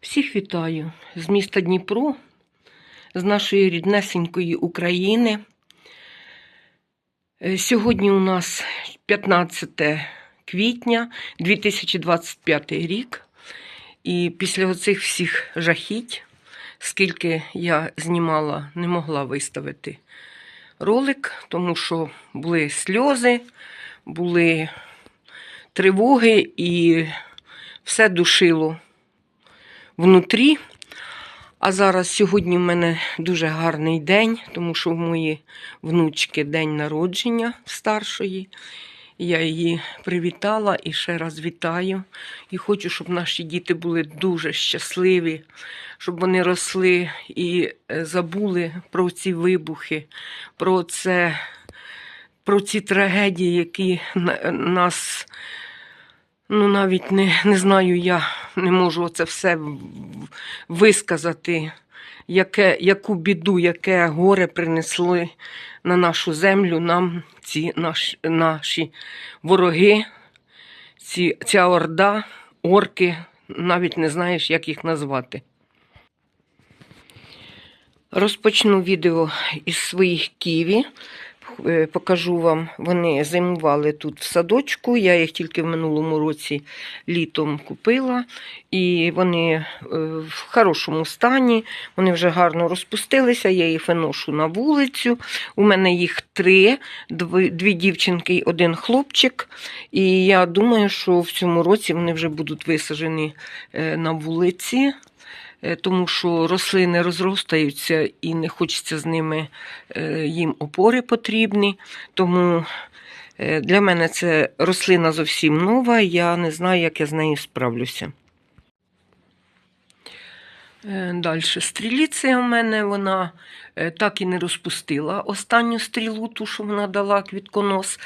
Всіх вітаю з міста Дніпро, з нашої ріднесенької України. Е, Сьогодні у нас 15 квітня 2025 рік. І після оцих всіх жахіть, скільки я знімала, не могла виставити ролик, тому що були сльози, були тривоги і все душило внутрі. А зараз сьогодні в мене дуже гарний день, тому що в моєї внучки день народження старшої. Я її привітала і ще раз вітаю. І хочу, щоб наші діти були дуже щасливі, щоб вони росли і е, забули про ці вибухи, про це, про ці трагедії, які на- нас Ну, навіть не, не знаю, я не можу це все висказати, яке, яку біду, яке горе принесли на нашу землю нам ці наш, наші вороги, ці, ця орда, орки, навіть не знаєш, як їх назвати. Розпочну відео із своїх ківі. Е, Покажу вам, вони зимували тут в садочку. Я їх тільки в минулому році літом купила. І вони е, в хорошому стані, вони вже гарно розпустилися. Я їх виношу на вулицю. У мене їх три: дві, дівчинки і один хлопчик. І я думаю, що в цьому році вони вже будуть висаджені е, на вулиці. Е, Тому що рослини розростаються і не хочеться з ними е, їм опори потрібні. Тому е, для мене це рослина зовсім нова. Я не знаю, як я з нею справлюся. Далі стріліція у мене вона так і не розпустила останню стрілу, ту, що вона дала квітконос.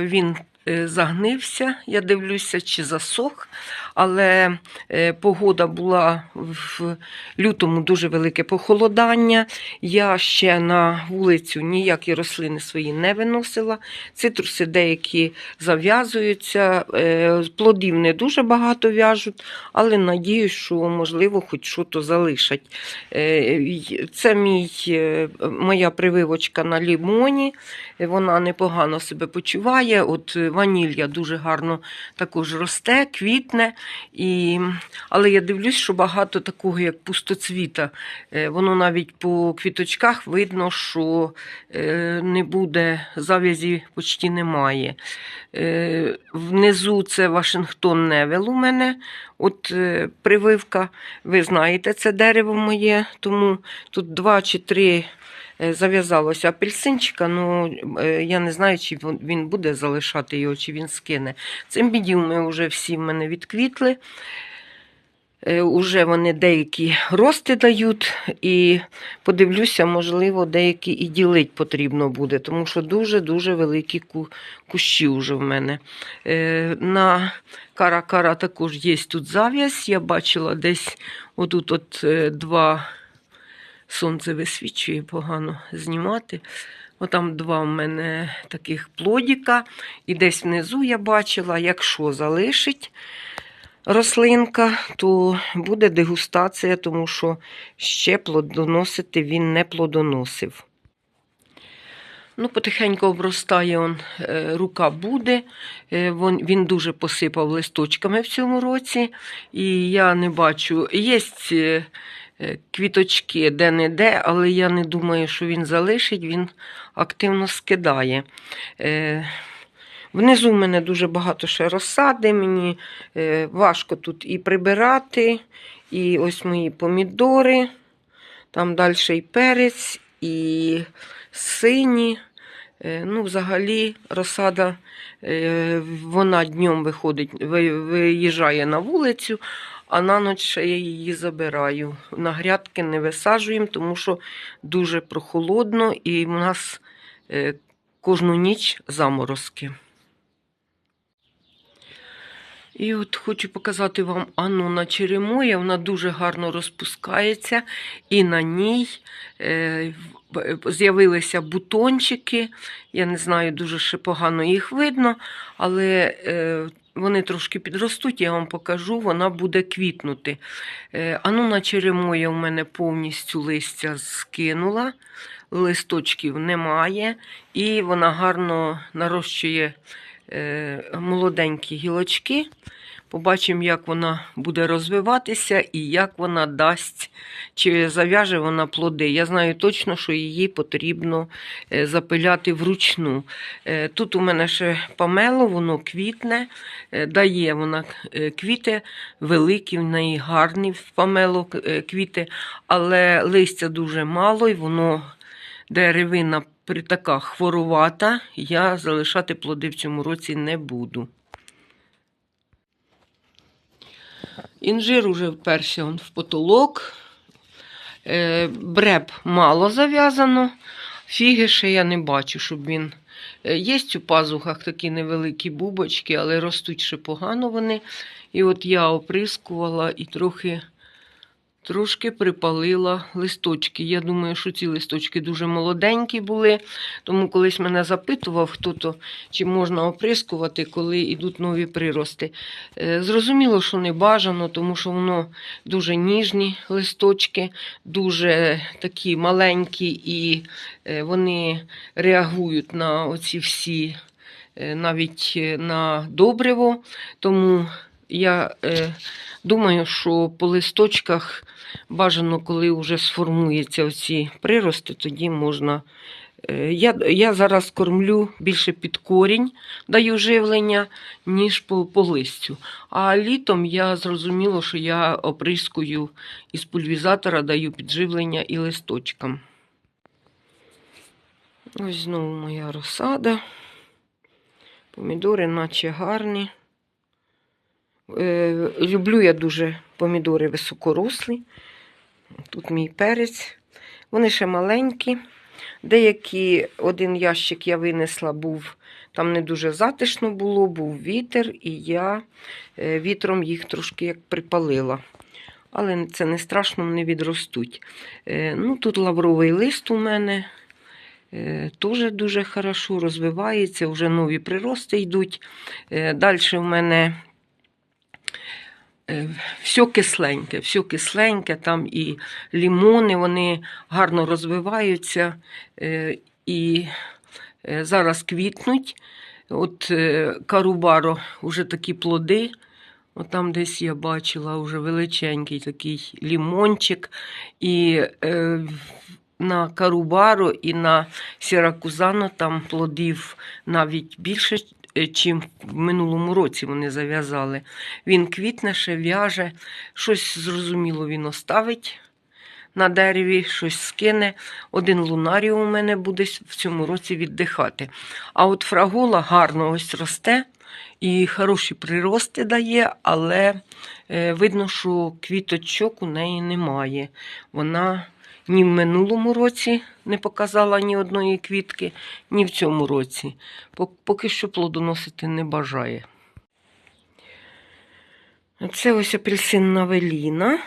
Він загнився, я дивлюся, чи засох. Але е, погода була в лютому дуже велике похолодання. Я ще на вулицю ніякі рослини свої не виносила. Цитруси деякі зав'язуються, е, плодів не дуже багато в'яжуть, але надіюсь, що можливо хоч щось залишать. Е, Це мій, моя прививочка на лімоні. Вона непогано себе почуває. От ванілля дуже гарно також росте, квітне. І... Але я дивлюсь, що багато такого, як пустоцвіта. Е, Воно навіть по квіточках видно, що е, не буде зав'язі почти немає. Е, Внизу це Вашингтон Невел у мене. От прививка, ви знаєте, це дерево моє, тому тут два чи три зав'язалося апельсинчика. Ну е, я не знаю, чи він- буде залишати його, чи він скине. Цим бідіуми вже всі в мене відквітли. Е, Уже вони деякі рости дають, і подивлюся, можливо, деякі і ділить потрібно буде, тому що дуже-дуже великі ку- кущі вже в мене. Е, На кара-кара також є тут зав'язь. Я бачила десь отут от е, два сонце висвічує погано знімати. Отам два в мене таких плодіка, і десь внизу я бачила, якщо залишить рослинка, то буде дегустація, тому що ще плодоносити він не плодоносив. Ну, потихеньку обростає он, е, рука буде. Е, він дуже посипав листочками в цьому році. І я не бачу. Є е, е, квіточки де-не-де, але я не думаю, що він залишить, він активно скидає. Е, Внизу в мене дуже багато ще розсади, мені е, важко тут і прибирати, і ось мої помідори, там далі і перець, і сині. Е, Ну, взагалі, розсада, е, вона днем виходить, виїжджає на вулицю, а на ніч я її забираю. На грядки не висаджуємо, тому що дуже прохолодно і в нас е, кожну ніч заморозки. І от хочу показати вам Анну на черемоя. Вона дуже гарно розпускається, і на ній е, з'явилися бутончики. Я не знаю, дуже ще погано їх видно, але е, вони трошки підростуть, я вам покажу, вона буде квітнути. Е, Ануна черемоя у мене повністю листя скинула, листочків немає, і вона гарно нарощує е, молоденькі гілочки. Побачимо, як вона буде розвиватися і як вона дасть, чи зав'яже вона плоди. Я знаю точно, що її потрібно е, запиляти вручну. Е, Тут у мене ще памело, воно квітне, е, дає вона квіти великі, в неї гарні в памело квіти, але листя дуже мало і воно деревина при така хворувата. Я залишати плоди в цьому році не буду. Інжир уже вперся он в потолок. Е, Бреб мало зав'язано. Фіги ще я не бачу, щоб він. Е, Є у пазухах такі невеликі бубочки, але ростуть ще погано вони. І от я оприскувала і трохи, трошки припалила листочки. Я думаю, що ці листочки дуже молоденькі були. Тому колись мене запитував хто-то, чи можна оприскувати, коли йдуть нові прирости. Е, Зрозуміло, що не бажано, тому що воно дуже ніжні листочки, дуже такі маленькі, і е, вони реагують на оці всі, е, навіть на добриво. Тому я е, думаю, що по листочках бажано, коли вже сформуються оці прирости, тоді можна. Е, Я, я зараз кормлю більше під корінь, даю живлення, ніж по, по листю. А літом я зрозуміло, що я оприскую із пульвізатора, даю підживлення і листочкам. Ось знову моя розсада. Помідори наче гарні. Е, люблю я дуже помідори високорослі. Тут мій перець. Вони ще маленькі. Деякі один ящик я винесла, був там не дуже затишно було, був вітер, і я е, вітром їх трошки як припалила. Але це не страшно, вони відростуть. Е, Ну, Тут лавровий лист у мене теж дуже хорошо розвивається, вже нові прирости йдуть. Далі в мене все кисленьке, все кисленьке, там і лімони, вони гарно розвиваються е, і е, зараз квітнуть. От е, карубаро вже такі плоди. От там десь я бачила вже величенький такий лімончик. І е, на карубаро і на сіракузано там плодів навіть більше, ніж в минулому році вони зав'язали. Він квітне, ще в'яже, щось зрозуміло він оставить на дереві, щось скине. Один лунаріум у мене буде в цьому році віддихати. А от фрагола гарно ось росте і хороші прирости дає, але е, видно, що квіточок у неї немає. Вона ні в минулому році не показала ні одної квітки, ні в цьому році. Поки що плодоносити не бажає. Це ось апельсинна веліна.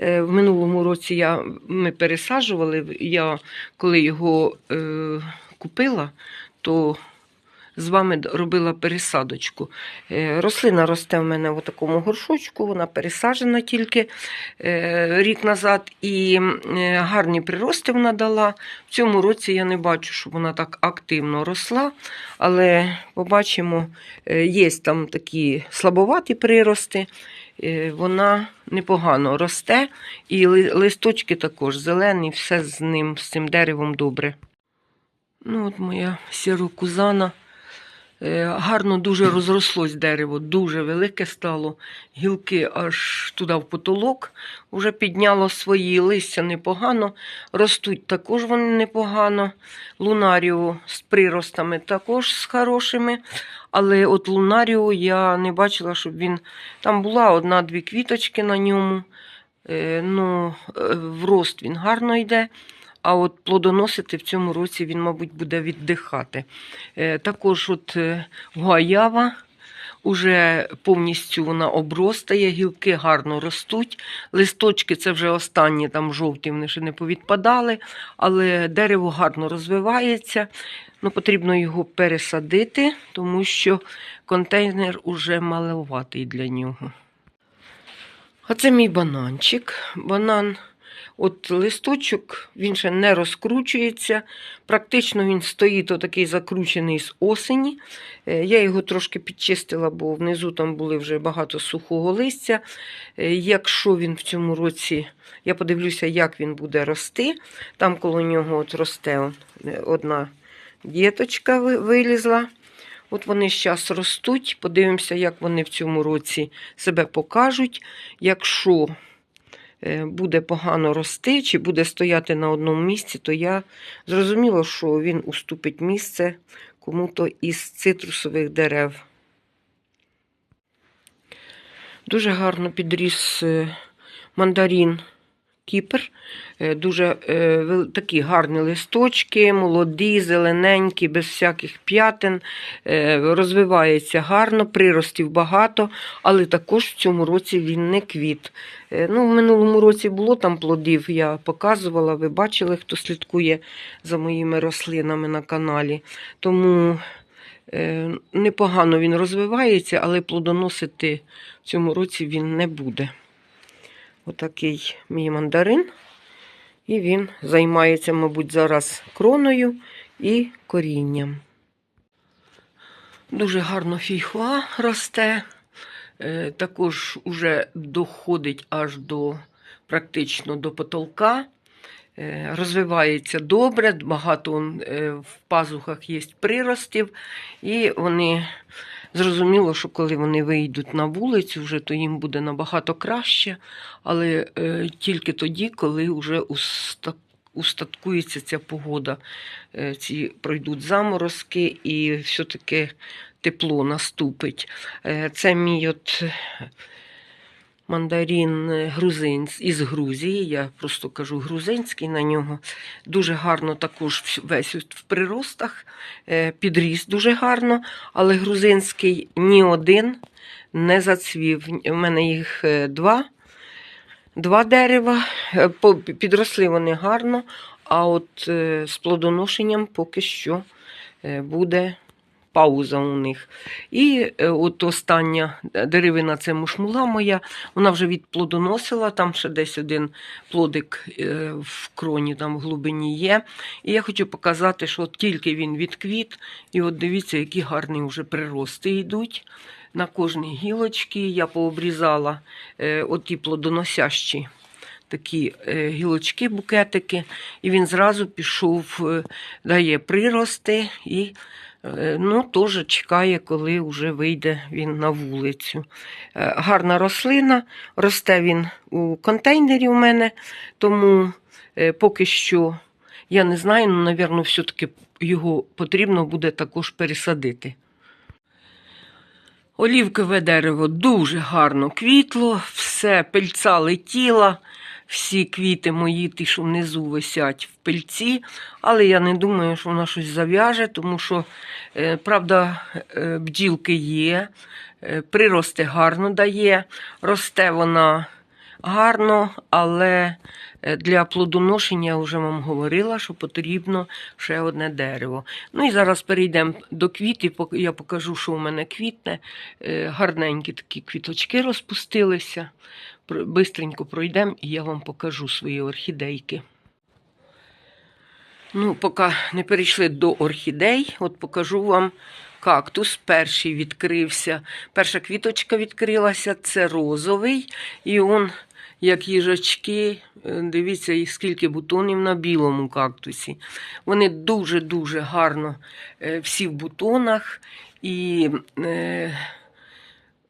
Е, В минулому році я, ми пересаджували. Я коли його е, купила, то з вами робила пересадочку. Е, рослина росте в мене в такому горшочку, вона пересаджена тільки е, рік назад, і е, гарні прирости вона дала. В цьому році я не бачу, щоб вона так активно росла, але побачимо, є там такі слабоваті прирости. Вона непогано росте, і листочки також зелені, все з ним, з цим деревом добре. Ну, от моя сірокузана. Е, Гарно дуже розрослось дерево, дуже велике стало. Гілки аж туди в потолок вже підняло свої листя непогано. Ростуть також вони непогано. Лунаріо з приростами також з хорошими. Але от лунаріо я не бачила, щоб він. Там була одна-дві квіточки на ньому. Е, Ну, е, в рост він гарно йде. А от плодоносити в цьому році він, мабуть, буде віддихати. Е, Також от е, гуаява. Уже повністю вона обростає, гілки гарно ростуть. Листочки це вже останні там жовті, вони ще не повідпадали, але дерево гарно розвивається. Ну, потрібно його пересадити, тому що контейнер уже маловатий для нього. А це мій бананчик. Банан, от листочок, він ще не розкручується. Практично він стоїть отакий закручений з осені. Е, Я його трошки підчистила, бо внизу там були вже багато сухого листя. Е, Якщо він в цьому році, я подивлюся, як він буде рости. Там коло нього от росте е, одна діточка вилізла. От вони зараз ростуть. Подивимося, як вони в цьому році себе покажуть. Якщо буде погано рости, чи буде стояти на одному місці, то я зрозуміла, що він уступить місце кому-то із цитрусових дерев. Дуже гарно підріс е, мандарин Кіпр. Е, Дуже е, такі гарні листочки, молоді, зелененькі, без всяких п'ятин. Е, Розвивається гарно, приростів багато, але також в цьому році він не квіт. Ну, в минулому році було там плодів, я показувала, ви бачили, хто слідкує за моїми рослинами на каналі. Тому непогано він розвивається, але плодоносити в цьому році він не буде. Отакий мій мандарин. І він займається, мабуть, зараз кроною і корінням. Дуже гарно фійхва росте. Е, Також уже доходить аж до практично до потолка. Е, Розвивається добре, багато е, в пазухах є приростів, і вони зрозуміло, що коли вони вийдуть на вулицю, вже то їм буде набагато краще, але е, тільки тоді, коли вже уста- устаткується ця погода, Е, ці пройдуть заморозки і все-таки тепло наступить. Е, Це мій от мандарин е, грузинсь із Грузії. Я просто кажу грузинський на нього. Дуже гарно також весь в приростах, е, підріс дуже гарно, але грузинський ні один не зацвів. У мене їх е, два. Два дерева, підросли вони гарно, а от з плодоношенням поки що буде пауза у них. І е, от остання деревина це мушмула моя, вона вже відплодоносила, там ще десь один плодик е, в кроні, там в глибині є. І я хочу показати, що тільки він відквіт, і от дивіться, які гарні вже прирости йдуть. На кожній гілочці я пообрізала е, оті плодоносящі такі гілочки, букетики, і він зразу пішов, дає прирости і ну, теж чекає, коли вже вийде він на вулицю. Е, Гарна рослина, росте він у контейнері у мене, тому е, поки що я не знаю, ну, напевно, все-таки його потрібно буде також пересадити. Олівкове дерево дуже гарно квітло, все, пильця летіла, всі квіти мої, ті, що внизу висять в пильці, але я не думаю, що вона щось зав'яже, тому що, е, правда, е, бджілки є, е, прирости гарно дає, росте вона гарно, але для плодоношення я вже вам говорила, що потрібно ще одне дерево. Ну і зараз перейдемо до квітів, я покажу, що у мене квітне. Гарненькі такі квіточки розпустилися. Бистренько пройдемо і я вам покажу свої орхідейки. Ну, поки не перейшли до орхідей, от покажу вам кактус. Перший відкрився. Перша квіточка відкрилася, це розовий. І он, як їжачки, е, дивіться, скільки бутонів на білому кактусі. Вони дуже-дуже гарно е, всі в бутонах. І, е,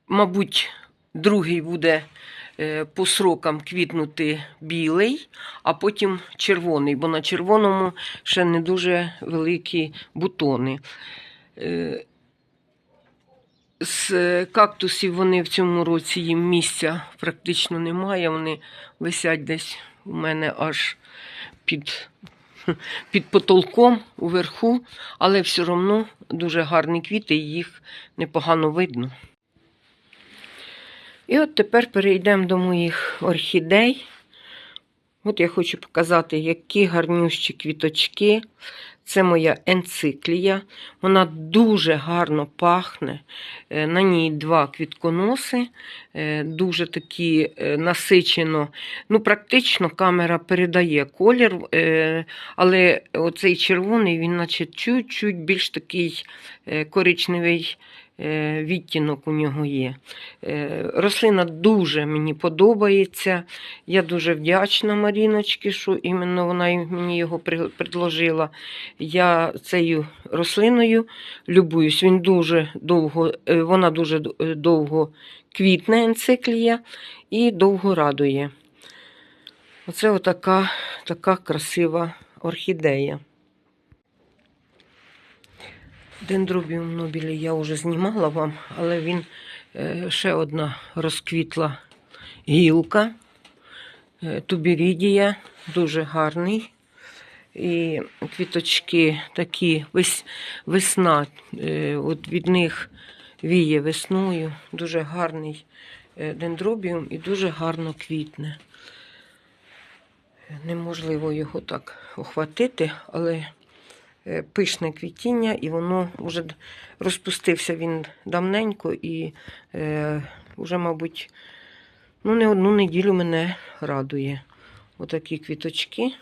мабуть, другий буде по срокам квітнути білий, а потім червоний, бо на червоному ще не дуже великі бутони. Е, З е, кактусів вони в цьому році їм місця практично немає. Вони висять десь у мене аж під, під потолком уверху, але все одно дуже гарні квіти, їх непогано видно. І от тепер перейдемо до моїх орхідей. От я хочу показати, які гарнющі квіточки. Це моя енциклія. Вона дуже гарно пахне. Е, На ній два квітконоси, е, дуже такі е, насичено. Ну, практично камера передає колір, але оцей червоний, він, наче чуть-чуть більш такий коричневий відтінок у нього є. Е, Рослина дуже мені подобається. Я дуже вдячна Маріночці, що іменно вона мені його предложила. Я цією рослиною любуюсь. Він дуже довго, е, вона дуже е, довго квітне енциклія і довго радує. Оце отака така красива орхідея. Дендробіум нобілі я вже знімала вам, але він е, ще одна розквітла гілка. Е, Тубірідія, дуже гарний. І квіточки такі вес, весна, е, от від них віє весною. Дуже гарний дендробіум і дуже гарно квітне. Неможливо його так охватити, але пишне квітіння, і воно вже розпустився він давненько і е, вже, мабуть, ну, не одну неділю мене радує. Отакі квіточки.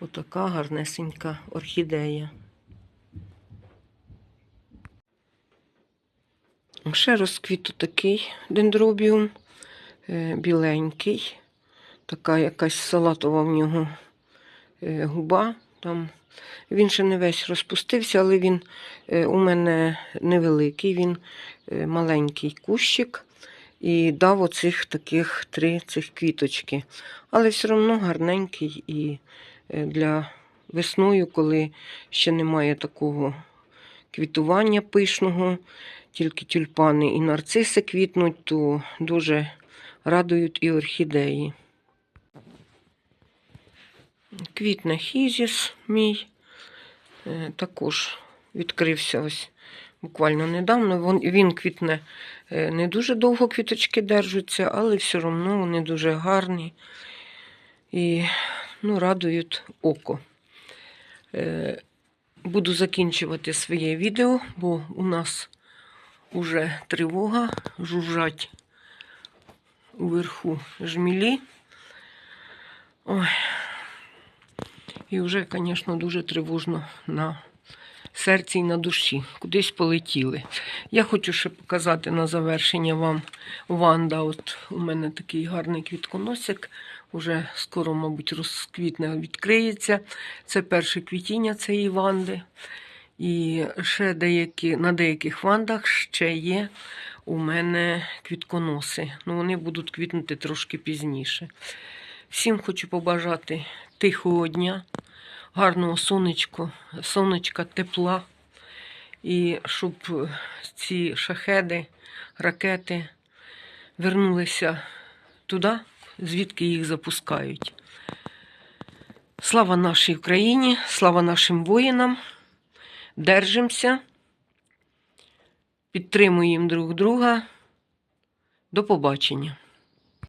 Отака гарнесенька орхідея. Ще розквіт такий дендробіум, е, біленький. Така якась салатова в нього е, губа. Там. Він ще не весь розпустився, але він е, у мене невеликий, він е, маленький кущик. І дав оцих таких три цих квіточки. Але все одно гарненький і е, для весною, коли ще немає такого квітування пишного, тільки тюльпани і нарциси квітнуть, то дуже радують і орхідеї. Квітне хізіс мій. е, Також відкрився ось буквально недавно. Він квітне е, не дуже довго квіточки держаться, але все одно вони дуже гарні і ну, радують око. Е, Буду закінчувати своє відео, бо у нас уже тривога, жужжать уверху жмілі. Ой. І вже, звісно, дуже тривожно на серці і на душі. Кудись полетіли. Я хочу ще показати на завершення вам Ванда. От у мене такий гарний квітконосик. Уже скоро, мабуть, розквітне відкриється. Це перше квітіння цієї ванди. І ще деякі, на деяких вандах ще є у мене квітконоси. Ну, вони будуть квітнути трошки пізніше. Всім хочу побажати тихого дня, гарного сонечко, сонечка, тепла. І щоб ці шахеди, ракети вернулися туди, звідки їх запускають. Слава нашій Україні, слава нашим воїнам. Держимося, підтримуємо друг друга. До побачення.